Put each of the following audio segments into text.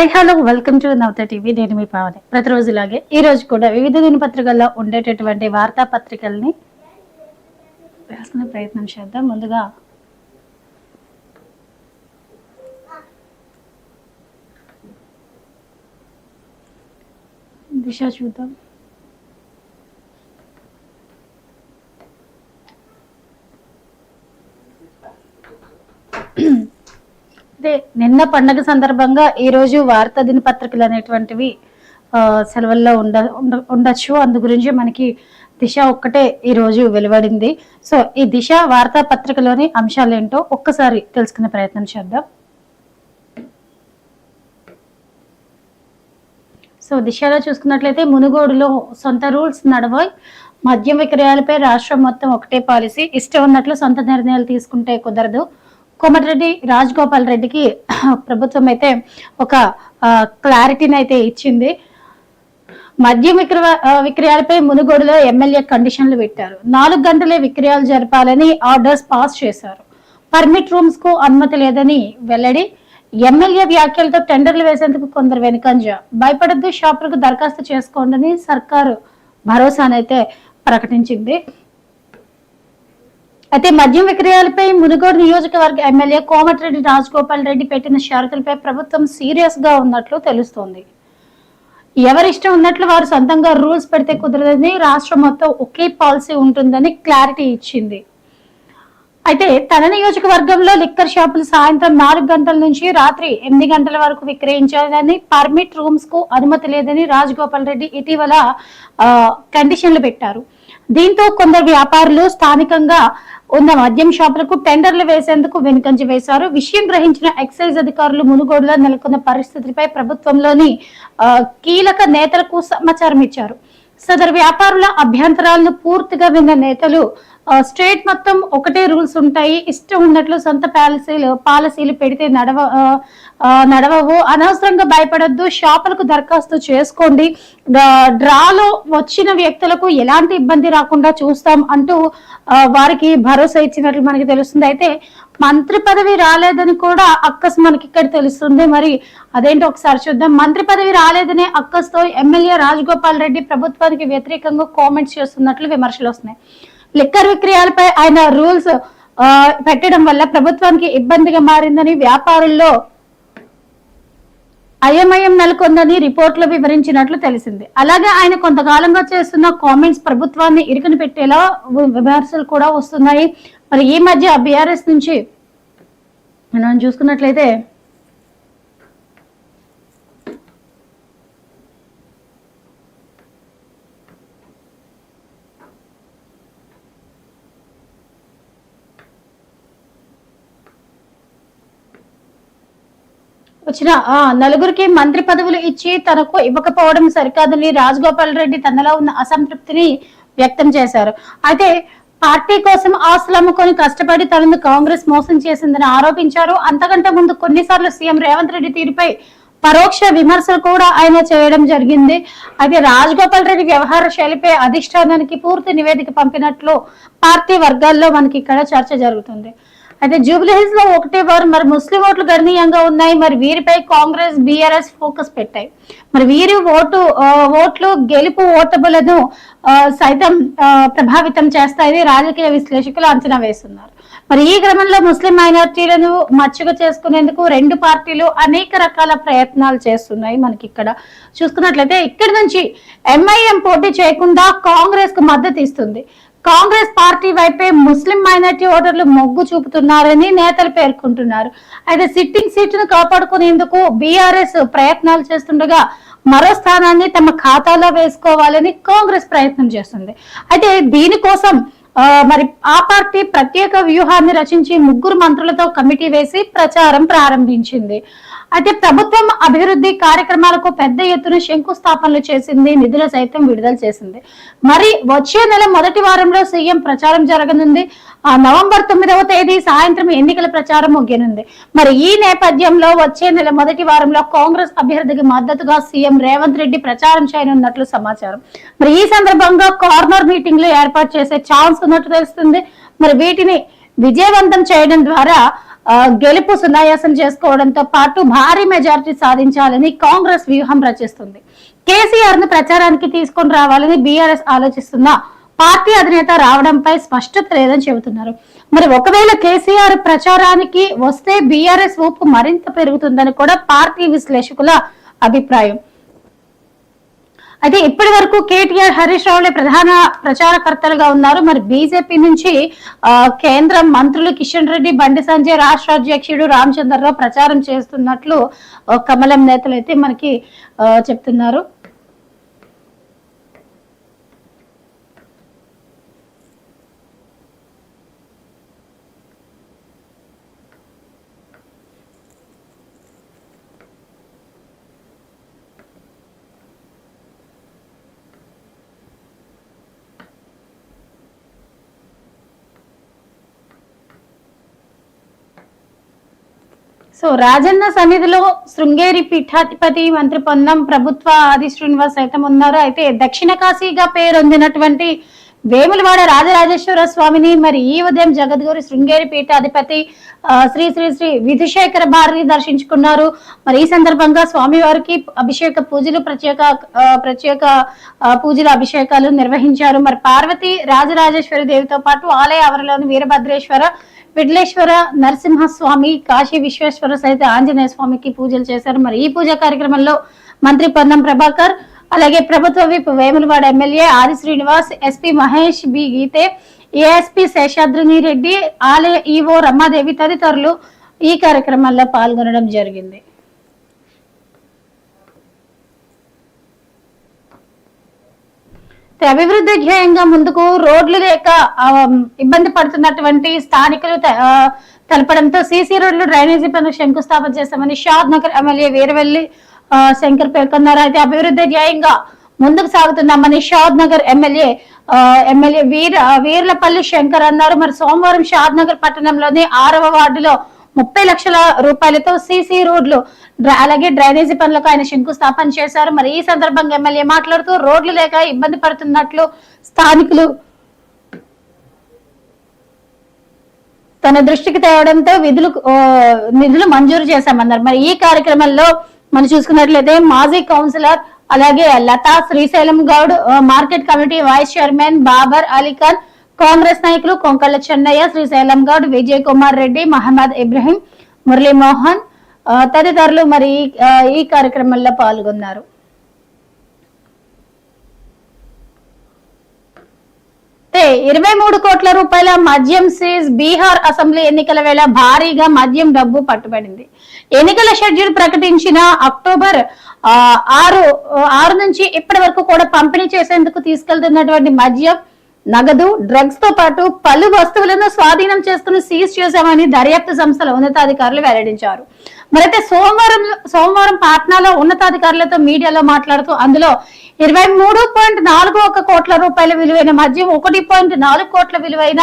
Hi hello welcome to Navatha TV. నేను మీ పావని. ప్రతిరోజులాగే ఈ రోజు కూడా వివిధ దినపత్రికల్లో ఉండేటటువంటి వార్తాపత్రికల్ని పత్రికల్ని ప్రయత్నం చేద్దాం. ముందుగా దిశ చూద్దాం. అయితే నిన్న పండగ సందర్భంగా ఈ రోజు వార్తా దినపత్రికలు అనేటువంటివి సెలవుల్లో ఉండ ఉండొచ్చు. అందు గురించి మనకి దిశ ఒక్కటే ఈ రోజు వెలువడింది. సో ఈ దిశ వార్తా పత్రికలోని అంశాలు ఏంటో ఒక్కసారి తెలుసుకునే ప్రయత్నం చేద్దాం. సో దిశలో చూసుకున్నట్లయితే మునుగోడులో సొంత రూల్స్ నడవాయి. మద్యం విక్రయాలపై రాష్ట్రం మొత్తం ఒకటే పాలసీ. ఇష్టం ఉన్నట్లు సొంత నిర్ణయాలు తీసుకుంటే కుదరదు. కోమటిరెడ్డి రాజగోపాల్ రెడ్డికి ప్రభుత్వం అయితే ఒక క్లారిటీని అయితే ఇచ్చింది. మద్యం విక్రయ విక్రయాలపై మునుగోడులో ఎమ్మెల్యే కండిషన్లు పెట్టారు. నాలుగు గంటలే విక్రయాలు జరపాలని ఆర్డర్స్ పాస్ చేశారు. పర్మిట్ రూమ్స్కు అనుమతి లేదని వెల్లడి. ఎమ్మెల్యే వ్యాఖ్యలతో టెండర్లు వేసేందుకు కొందరు వెనుకంజ. భయపడద్దు షాపులకు దరఖాస్తు చేసుకోండి సర్కారు భరోసానైతే ప్రకటించింది. అయితే మద్యం విక్రయాలపై మునుగోడు నియోజకవర్గ ఎమ్మెల్యే కోమటిరెడ్డి రాజగోపాల్ రెడ్డి పెట్టిన షరతులపై ప్రభుత్వం సీరియస్గా ఉన్నట్లు తెలుస్తోంది. ఎవరిష్టం ఉన్నట్లు వారు సొంతంగా రూల్స్ పెడితే కుదరదని రాష్ట్రం మొత్తం ఒకే పాలసీ ఉంటుందని క్లారిటీ ఇచ్చింది. అయితే తన నియోజకవర్గంలో లిక్కర్ షాపులు సాయంత్రం నాలుగు గంటల నుంచి రాత్రి ఎనిమిది గంటల వరకు విక్రయించాలని పర్మిట్ రూమ్స్కు అనుమతి లేదని రాజగోపాల్ రెడ్డి ఇటీవల కండిషన్లు పెట్టారు. దీంతో కొందరు వ్యాపారులు స్థానికంగా ఉన్న మద్యం షాపులకు టెండర్లు వేసేందుకు వెనుకంజ వేశారు. విషయం గ్రహించిన ఎక్సైజ్ అధికారులు మునుగోడులో నెలకొన్న పరిస్థితిపై ప్రభుత్వంలోని ఆ, కీలక నేతలకు సమాచారం ఇచ్చారు సదరు వ్యాపారుల అభ్యంతరాలను పూర్తిగా విన్న నేతలు స్టేట్ మొత్తం ఒకటే రూల్స్ ఉంటాయి. ఇష్టం ఉన్నట్లు సొంత పాలసీలు పాలసీలు పెడితే నడవ నడవవు. అనవసరంగా భయపడద్దు. షాపులకు దరఖాస్తు చేసుకోండి. డ్రాలో వచ్చిన వ్యక్తులకు ఎలాంటి ఇబ్బంది రాకుండా చూస్తాం అంటూ వారికి భరోసా ఇచ్చినట్లు మనకి తెలుస్తుంది. అయితే మంత్రి పదవి రాలేదని కూడా అక్కస్ మనకి ఇక్కడ తెలుస్తుంది. మరి అదేంటో ఒకసారి చూద్దాం. మంత్రి పదవి రాలేదనే అక్కస్తో ఎమ్మెల్యే రాజగోపాల్ రెడ్డి ప్రభుత్వానికి వ్యతిరేకంగా కామెంట్స్ చేస్తున్నట్లు విమర్శలు వస్తున్నాయి. లిక్కర్ విక్రయాలపై ఆయన రూల్స్ పెట్టడం వల్ల ప్రభుత్వానికి ఇబ్బందిగా మారిందని వ్యాపారుల్లో అయమయం నెలకొందని రిపోర్ట్లో వివరించినట్లు తెలిసింది. అలాగే ఆయన కొంతకాలంగా చేస్తున్న కామెంట్స్ ప్రభుత్వాన్ని ఇరుకుని పెట్టేలా విమర్శలు కూడా వస్తున్నాయి. మరి ఈ మధ్య బీఆర్ఎస్ నుంచి మనం చూసుకున్నట్లయితే వచ్చిన ఆ నలుగురికి మంత్రి పదవులు ఇచ్చి తనకు ఇవ్వకపోవడం సరికాదని రాజగోపాల్ రెడ్డి తనలో ఉన్న అసంతృప్తిని వ్యక్తం చేశారు. అయితే పార్టీ కోసం ఆస్తులు అమ్ముకొని కష్టపడి తనను కాంగ్రెస్ మోసం చేసిందని ఆరోపించారు. అంతకంటే ముందు కొన్నిసార్లు సీఎం రేవంత్ రెడ్డి తీరుపై పరోక్ష విమర్శలు కూడా ఆయన చేయడం జరిగింది. అయితే రాజగోపాల్ రెడ్డి వ్యవహార శైలిపై అధిష్టానానికి పూర్తి నివేదిక పంపినట్లు పార్టీ వర్గాల్లో మనకి ఇక్కడ చర్చ జరుగుతుంది. అయితే జూబ్లీ హిల్స్లో ఒకటే వారు మరి ముస్లిం ఓట్లు గణనీయంగా ఉన్నాయి మరి వీరిపై కాంగ్రెస్ బీఆర్ఎస్ ఫోకస్ పెట్టాయి. మరి వీరి ఓటు ఓట్లు గెలుపు ఓటబులను సైతం ప్రభావితం చేస్తాయని రాజకీయ విశ్లేషకులు అంచనా వేస్తున్నారు. మరి ఈ క్రమంలో ముస్లిం మైనార్టీలను మచ్చుగా చేసుకునేందుకు రెండు పార్టీలు అనేక రకాల ప్రయత్నాలు చేస్తున్నాయి మనకి ఇక్కడ చూసుకున్నట్లయితే ఇక్కడి నుంచి ఎంఐఎం పోటీ చేయకుండా కాంగ్రెస్కు మద్దతు ఇస్తుంది. కాంగ్రెస్ పార్టీ వైపే ముస్లిం మైనార్టీ ఓటర్లు మొగ్గు చూపుతున్నారని నేతలు పేర్కొంటున్నారు. అయితే సిట్టింగ్ సీటును కాపాడుకునేందుకు బీఆర్ఎస్ ప్రయత్నాలు చేస్తుండగా మరో స్థానాన్ని తమ ఖాతాలో వేసుకోవాలని కాంగ్రెస్ ప్రయత్నం చేస్తుంది. అయితే దీనికోసం మరి ఆ పార్టీ ప్రత్యేక వ్యూహాన్ని రచించి ముగ్గురు మంత్రులతో కమిటీ వేసి ప్రచారం ప్రారంభించింది. అయితే ప్రభుత్వం అభివృద్ధి కార్యక్రమాలకు పెద్ద ఎత్తున శంకుస్థాపనలు చేసింది నిధులు సైతం విడుదల చేసింది. మరి వచ్చే నెల మొదటి వారంలో సీఎం ప్రచారం జరగనుంది. ఆ నవంబర్ తొమ్మిదవ తేదీ సాయంత్రం ఎన్నికల ప్రచారం ముగియనుంది. మరి ఈ నేపథ్యంలో వచ్చే నెల మొదటి వారంలో కాంగ్రెస్ అభ్యర్థికి మద్దతుగా సీఎం రేవంత్ రెడ్డి ప్రచారం చేయనున్నట్లు సమాచారం. మరి ఈ సందర్భంగా కార్నర్ మీటింగ్లు ఏర్పాటు చేసే ఛాన్స్ ఉన్నట్టు తెలుస్తుంది. మరి వీటిని విజయవంతం చేయడం ద్వారా గెలుపు సునాయాసం చేసుకోవడంతో పాటు భారీ మెజారిటీ సాధించాలని కాంగ్రెస్ వ్యూహం రచిస్తుంది. కేసీఆర్ను ప్రచారానికి తీసుకొని రావాలని బీఆర్ఎస్ ఆలోచిస్తున్నా పార్టీ అధినేత రావడంపై స్పష్టత లేదని చెబుతున్నారు. మరి ఒకవేళ కేసీఆర్ ప్రచారానికి వస్తే బీఆర్ఎస్ ఊపు మరింత పెరుగుతుందని కూడా పార్టీ విశ్లేషకుల అభిప్రాయం. అయితే ఇప్పటి వరకు కేటీఆర్ హరీష్ రావులే ప్రధాన ప్రచారకర్తలుగా ఉన్నారు. మరి బీజేపీ నుంచి ఆ, కేంద్ర మంత్రులు కిషన్ రెడ్డి బండి సంజయ్ రాష్ట్ర అధ్యక్షుడు రామచంద్రరావు ప్రచారం చేస్తున్నట్లు కమలం నేతలు అయితే మనకి ఆ, చెప్తున్నారు. సో రాజన్న సన్నిధిలో శృంగేరి పీఠాధిపతి మంత్రి పొందం ప్రభుత్వ ఆది శ్రీనివాస్ సైతం ఉన్నారు. అయితే దక్షిణ కాశీగా పేరొందినటువంటి వేములవాడ రాజరాజేశ్వర స్వామిని మరి ఈ ఉదయం జగద్గురు శృంగేరి పీఠాధిపతి ఆ, శ్రీ శ్రీ శ్రీ విధుశేఖర భారతి దర్శించుకున్నారు. మరి ఈ సందర్భంగా స్వామివారికి అభిషేక పూజలు ప్రత్యేక ఆ, ప్రత్యేక పూజల అభిషేకాలు నిర్వహించారు. మరి పార్వతి రాజరాజేశ్వరి దేవితో పాటు ఆలయ ఆవరణలోని వీరభద్రేశ్వర పిడ్లేశ్వర నరసింహస్వామి కాశీ విశ్వేశ్వర సహిత ఆంజనేయ స్వామికి పూజలు చేశారు. మరి ఈ పూజా కార్యక్రమంలో మంత్రి పొన్నం ప్రభాకర్ అలాగే ప్రభుత్వ whip Vemulawada MLA Adi Srinivas SP Mahesh B Geete ASP Seshadrini Reddy ఆలయ ఈవో రమాదేవి తదితరులు ఈ కార్యక్రమంలో పాల్గొనడం జరిగింది. అభివృద్ధి ధ్యేయంగా ముందుకు రోడ్లు లేక ఇబ్బంది పడుతున్నటువంటి స్థానికులు తెలపడంతో సీసీ రోడ్లు డ్రైనేజీ పనులు శంకుస్థాపన చేస్తామని షాద్ నగర్ ఎమ్మెల్యే వీరవెల్లి శంకర్ పేర్కొన్నారు. అయితే అభివృద్ధి ధ్యేయంగా ముందుకు సాగుతున్నామని షాద్ నగర్ ఎమ్మెల్యే ఎమ్మెల్యే వీర వీర్లపల్లి శంకర్ అన్నారు. మరి సోమవారం షాద్ నగర్ పట్టణంలోని ఆరవ వార్డులో ముప్పై లక్షల రూపాయలతో సీసీ రోడ్లు అలాగే డ్రైనేజీ పనులకు ఆయన శంకుస్థాపన చేశారు. మరి ఈ సందర్భంగా ఎమ్మెల్యే మాట్లాడుతూ రోడ్లు లేక ఇబ్బంది పడుతున్నట్లు స్థానికులు తన దృష్టికి తేవడంతో విధులు నిధులు మంజూరు చేశామన్నారు. మరి ఈ కార్యక్రమంలో మనం చూసుకున్నట్లయితే మాజీ కౌన్సిలర్ అలాగే Latha Srisailam Goud market committee vice chairman Babar Ali Khan Congress నాయకులు కొంకళ్ళ చెన్నయ్య శ్రీశైలం గౌడ్ విజయ్ కుమార్ రెడ్డి మహమ్మద్ ఇబ్రహీం మురళీ మోహన్ తదితరులు మరి ఈ- కార్యక్రమంలో పాల్గొన్నారు. అయితే ఇరవై మూడు కోట్ల రూపాయల మద్యం సీజ్ బీహార్ అసెంబ్లీ ఎన్నికల వేళ భారీగా మద్యం డబ్బు పట్టుబడింది. ఎన్నికల షెడ్యూల్ ప్రకటించిన అక్టోబర్ ఆరు ఆరు నుంచి ఇప్పటి వరకు కూడా పంపిణీ చేసేందుకు తీసుకెళ్తున్నటువంటి మద్యం నగదు డ్రగ్స్తో పాటు పలు వస్తువులను స్వాధీనం చేస్తున్న సీజ్ చేశామని దర్యాప్తు సంస్థల ఉన్నతాధికారులు వెల్లడించారు. మరైతే సోమవారం సోమవారం పాట్నాలో ఉన్నతాధికారులతో మీడియాలో మాట్లాడుతూ అందులో ఇరవై మూడు పాయింట్ నాలుగు ఒక కోట్ల రూపాయల విలువైన మద్యం ఒకటి పాయింట్ నాలుగు కోట్ల విలువైన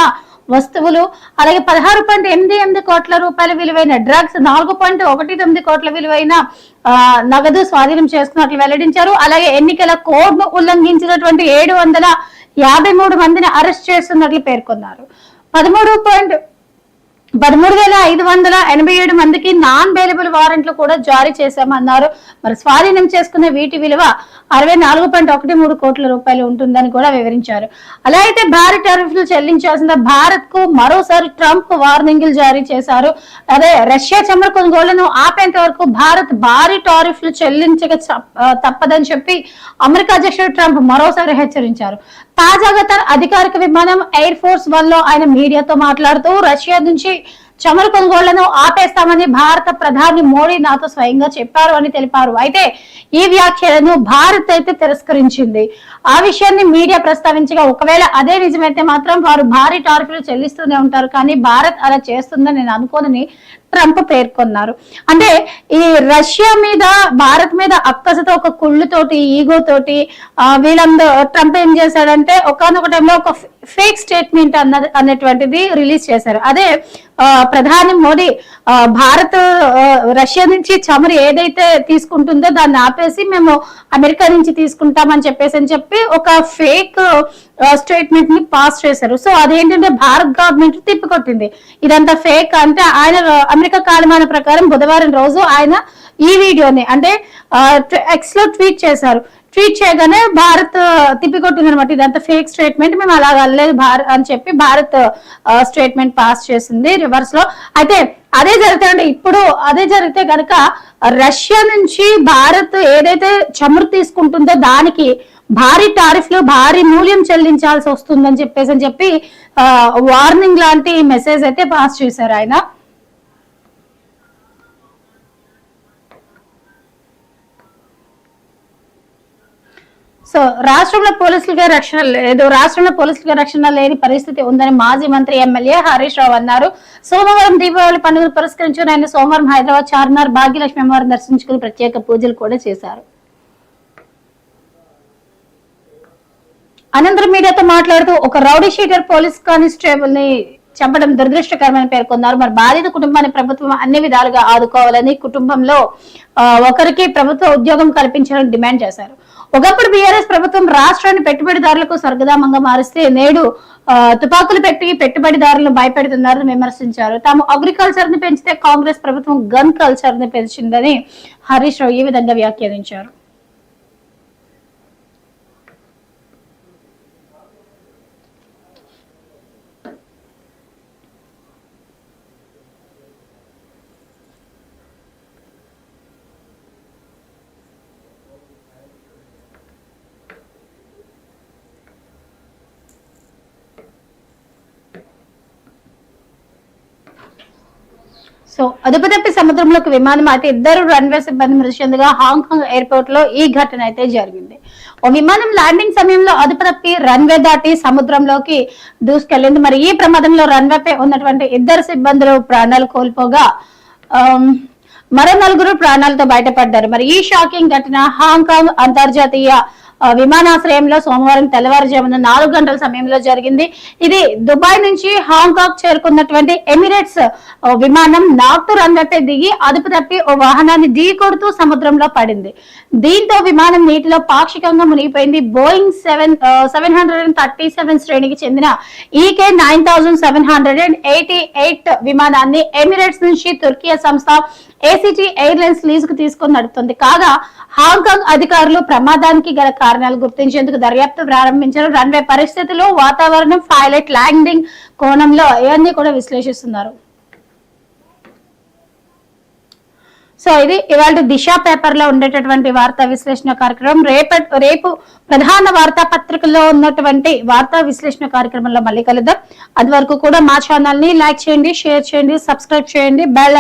వస్తువులు అలాగే పదహారు పాయింట్ ఎనిమిది ఎనిమిది కోట్ల రూపాయల విలువైన డ్రగ్స్ నాలుగు పాయింట్ ఒకటి తొమ్మిది కోట్ల విలువైన నగదు స్వాధీనం చేసుకున్నట్లు వెల్లడించారు. అలాగే ఎన్నికల కోడ్ను ఉల్లంఘించినటువంటి ఏడు వందల యాభై మూడు మందిని అరెస్ట్ చేస్తున్నట్లు పేర్కొన్నారు. పదమూడు పాయింట్ పదమూడు వేల ఐదు వందల ఎనభై ఏడు మందికి నాన్ బెయిలబుల్ వారెంట్లు కూడా జారీ చేశామన్నారు. మరి స్వాధీనం చేసుకునే వీటి విలువ అరవై నాలుగు పాయింట్ ఒకటి మూడు కోట్ల రూపాయలు ఉంటుందని కూడా వివరించారు. అలా అయితే భారీ టారిఫ్లు చెల్లించాల్సిన భారత్కు మరోసారి ట్రంప్ వార్నింగ్లు జారీ చేశారు. అదే రష్యా చమురు కొనుగోళ్ళను ఆపేంత వరకు భారత్ భారీ టారిఫ్లు చెల్లించక తప్పదని చెప్పి అమెరికా అధ్యక్షుడు ట్రంప్ మరోసారి హెచ్చరించారు. తాజాగా తన అధికారిక విమానం ఎయిర్ ఫోర్స్ వన్లో ఆయన మీడియాతో మాట్లాడుతూ రష్యా నుంచి చమురు కొనుగోళ్ళను ఆపేస్తామని భారత ప్రధాని మోడీ నాతో స్వయంగా చెప్పారు అని తెలిపారు. అయితే ఈ వ్యాఖ్యలను భారత్ అయితే తిరస్కరించింది. ఆ విషయాన్ని మీడియా ప్రస్తావించగా ఒకవేళ అదే నిజమైతే మాత్రం వారు భారీ టార్ఫీలు చెల్లిస్తూనే ఉంటారు. కానీ భారత్ అలా చేస్తుందని నేను అనుకోనని ట్రంప్ పేర్కొన్నారు. అంటే ఈ రష్యా మీద భారత్ మీద అక్కసతో ఒక కుళ్ళుతోటి ఈగో తోటి ఆ, వీళ్ళందరూ ట్రంప్ ఏం చేశాడంటే ఒకనొక టైంలో ఒక ఫేక్ స్టేట్మెంట్ అన్నది అనేటువంటిది రిలీజ్ చేశారు. అదే ప్రధాని మోడీ భారత్ రష్యా నుంచి చమురు ఏదైతే తీసుకుంటుందో దాన్ని ఆపేసి మేము అమెరికా నుంచి తీసుకుంటామని చెప్పేసి అని చెప్పి ఒక ఫేక్ స్టేట్మెంట్ని పాస్ చేశారు. సో అదేంటంటే భారత్ గవర్నమెంట్ తిప్పికొట్టింది. ఇదంతా ఫేక్ అంటే ఆయన అమెరికా కాలమాన ప్రకారం బుధవారం రోజు ఆయన ఈ వీడియోని అంటే ఎక్స్లో ట్వీట్ చేశారు. ట్వీట్ చేయగానే భారత్ తిప్పికొట్టింది అనమాట ఇదంతా ఫేక్ స్టేట్మెంట్ మేము అలా వెళ్ళలేదు భారత్ అని చెప్పి భారత్ స్టేట్మెంట్ పాస్ చేసింది రివర్స్లో. అయితే అదే జరిగితే అంటే ఇప్పుడు అదే జరిగితే కనుక రష్యా నుంచి భారత్ ఏదైతే చమురు తీసుకుంటుందో దానికి భారీ టారిఫ్లు భారీ మూల్యం చెల్లించాల్సి వస్తుందని చెప్పేసి అని చెప్పి వార్నింగ్ లాంటి మెసేజ్ అయితే పాస్ చేశారు ఆయన. సో రాష్ట్రంలో పోలీసులకే రక్షణ లేదు రాష్ట్రంలో పోలీసులకే రక్షణ లేని పరిస్థితి ఉందని మాజీ మంత్రి ఎమ్మెల్యే హరీష్ రావు అన్నారు. సోమవారం దీపావళి పండుగను పురస్కరించుకుని ఆయన సోమవారం హైదరాబాద్ చార్మినార్ భాగ్యలక్ష్మి అమ్మవారిని దర్శించుకుని ప్రత్యేక పూజలు కూడా చేశారు. అనంతరం మీడియాతో మాట్లాడుతూ ఒక రౌడీ షీటర్ పోలీస్ కానిస్టేబుల్ని చంపడం దురదృష్టకరమని పేర్కొన్నారు. మరి బాధిత కుటుంబాన్ని ప్రభుత్వం అన్ని విధాలుగా ఆదుకోవాలని కుటుంబంలో ఒకరికి ప్రభుత్వ ఉద్యోగం కల్పించాలని డిమాండ్ చేశారు. ఒకప్పుడు బీఆర్ఎస్ ప్రభుత్వం రాష్ట్రాన్ని పెట్టుబడిదారులకు స్వర్గధామంగా మారిస్తే నేడు తుపాకులు పెట్టి పెట్టుబడిదారులను భయపెడుతున్నారని విమర్శించారు. తాము అగ్రికల్చర్ని పెంచితే కాంగ్రెస్ ప్రభుత్వం గన్ కల్చర్ని పెంచిందని హరీష్ రావు ఈ విధంగా వ్యాఖ్యానించారు. సో అదుపుతప్పి సముద్రంలోకి విమానం అయితే ఇద్దరు రన్వే సిబ్బంది మృతి చెందగా హాంకాంగ్ ఎయిర్పోర్ట్లో ఈ ఘటన అయితే జరిగింది. ఓ విమానం ల్యాండింగ్ సమయంలో అదుపుతప్పి రన్వే దాటి సముద్రంలోకి దూసుకెళ్ళింది మరి ఈ ప్రమాదంలో రన్వే పై ఉన్నటువంటి ఇద్దరు సిబ్బందులు ప్రాణాలు కోల్పోగా మరో నలుగురు ప్రాణాలతో బయటపడ్డారు. మరి ఈ షాకింగ్ ఘటన హాంకాంగ్ అంతర్జాతీయ విమానాశ్రయంలో సోమవారం తెల్లవారుజామున నాలుగు గంటల సమయంలో జరిగింది. ఇది దుబాయ్ నుంచి హాంకాంగ్ చేరుకున్నటువంటి ఎమిరేట్స్ విమానం నార్త్ రన్వేపై దిగి అదుపు తప్పి ఓ వాహనాన్ని ఢీ కొడుతూ సముద్రంలో పడింది. దీంతో విమానం నీటిలో పాక్షికంగా మునిగిపోయింది. Boeing seven seven hundred and thirty seven శ్రేణికి చెందిన EK nine thousand seven hundred and eighty eight విమానాన్ని ఎమిరేట్స్ నుంచి తుర్కియా సంస్థ ఏసీటీ ఎయిర్లైన్స్ లీజ్కు తీసుకొని నడుపుతుంది. కాగా హాంకాంగ్ అధికారులు ప్రమాదానికి గల కారణాలు గుర్తించేందుకు దర్యాప్తు ప్రారంభించారు. రన్వే పరిస్థితులు వాతావరణం పైలట్ ల్యాండింగ్ కోణంలో ఇవన్నీ కూడా విశ్లేషిస్తున్నారు. సో ఇది ఇవాళ దిశ పేపర్లో ఉండేటటువంటి వార్తా విశ్లేషణ కార్యక్రమం. రేపటి రేపు ప్రధాన వార్తా పత్రికల్లో ఉన్నటువంటి వార్తా విశ్లేషణ కార్యక్రమంలో మళ్ళీ కలుద్దాం. అది వరకు కూడా మా ఛానల్ని లైక్ చేయండి షేర్ చేయండి సబ్స్క్రైబ్ చేయండి బెల్